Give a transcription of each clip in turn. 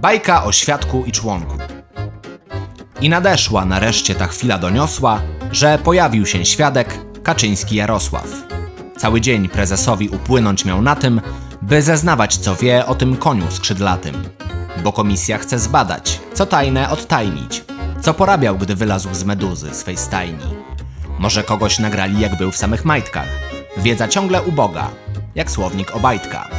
Bajka o świadku i członku. I nadeszła nareszcie ta chwila doniosła, że pojawił się świadek Kaczyński Jarosław. Cały dzień prezesowi upłynąć miał na tym, by zeznawać co wie o tym koniu skrzydlatym. Bo komisja chce zbadać, co tajne odtajnić, co porabiał, gdy wylazł z meduzy swej stajni. Może kogoś nagrali jak był w samych majtkach. Wiedza ciągle uboga, jak słownik Obajtka.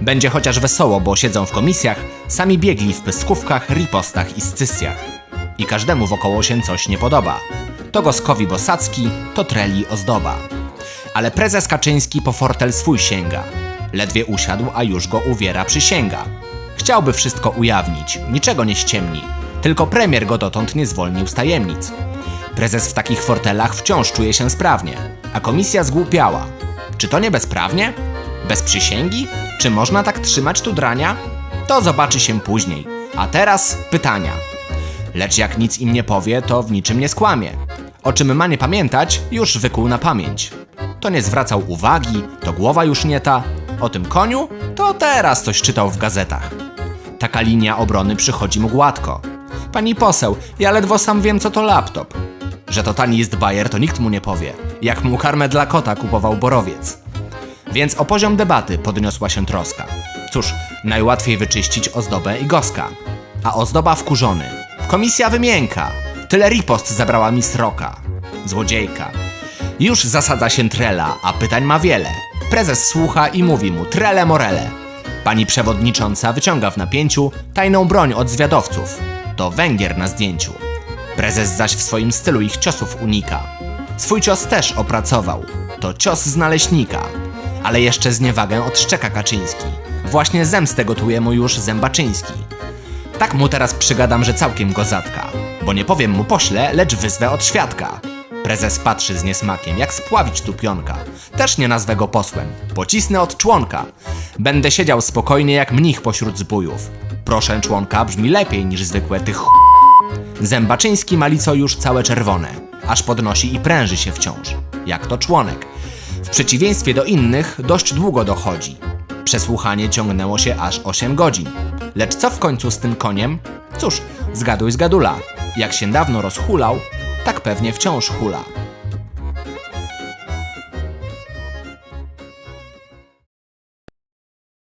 Będzie chociaż wesoło, bo siedzą w komisjach sami biegli w pyskówkach, ripostach i scysjach. I każdemu wokoło się coś nie podoba. To Goskowi Bosacki, to Treli ozdoba. Ale prezes Kaczyński po fortel swój sięga. Ledwie usiadł, a już go uwiera przysięga. Chciałby wszystko ujawnić, niczego nie ściemni. Tylko premier go dotąd nie zwolnił z tajemnic. Prezes w takich fortelach wciąż czuje się sprawnie, a komisja zgłupiała. Czy to nie bezprawnie? Bez przysięgi? Czy można tak trzymać tu drania? To zobaczy się później. A teraz pytania. Lecz jak nic im nie powie, to w niczym nie skłamie. O czym ma nie pamiętać, już wykuł na pamięć. To nie zwracał uwagi, to głowa już nie ta. O tym koniu, to teraz coś czytał w gazetach. Taka linia obrony przychodzi mu gładko. Pani poseł, ja ledwo sam wiem, co to laptop. Że to tani jest bajer, to nikt mu nie powie. Jak mu karmę dla kota kupował borowiec. Więc o poziom debaty podniosła się troska. Cóż, najłatwiej wyczyścić ozdobę i goska. A ozdoba wkurzony. Komisja wymięka. Tyle ripost zabrała mi sroka. Złodziejka. Już zasadza się trela, a pytań ma wiele. Prezes słucha i mówi mu trele morele. Pani przewodnicząca wyciąga w napięciu tajną broń od zwiadowców. To Węgier na zdjęciu. Prezes zaś w swoim stylu ich ciosów unika. Swój cios też opracował. To cios z naleśnika. Ale jeszcze zniewagę odszczeka Kaczyński. Właśnie zemstę gotuje mu już Zębaczyński. Tak mu teraz przygadam, że całkiem go zatka. Bo nie powiem mu pośle, lecz wyzwę od świadka. Prezes patrzy z niesmakiem, jak spławić tu pionka. Też nie nazwę go posłem. Pocisnę od członka. Będę siedział spokojnie jak mnich pośród zbójów. Proszę członka brzmi lepiej niż zwykłe tych ch... Zębaczyński ma lico już całe czerwone, aż podnosi i pręży się wciąż. Jak to członek. W przeciwieństwie do innych dość długo dochodzi. Przesłuchanie ciągnęło się aż 8 godzin. Lecz co w końcu z tym koniem? Cóż, zgaduj z gadula. Jak się dawno rozhulał, tak pewnie wciąż hula.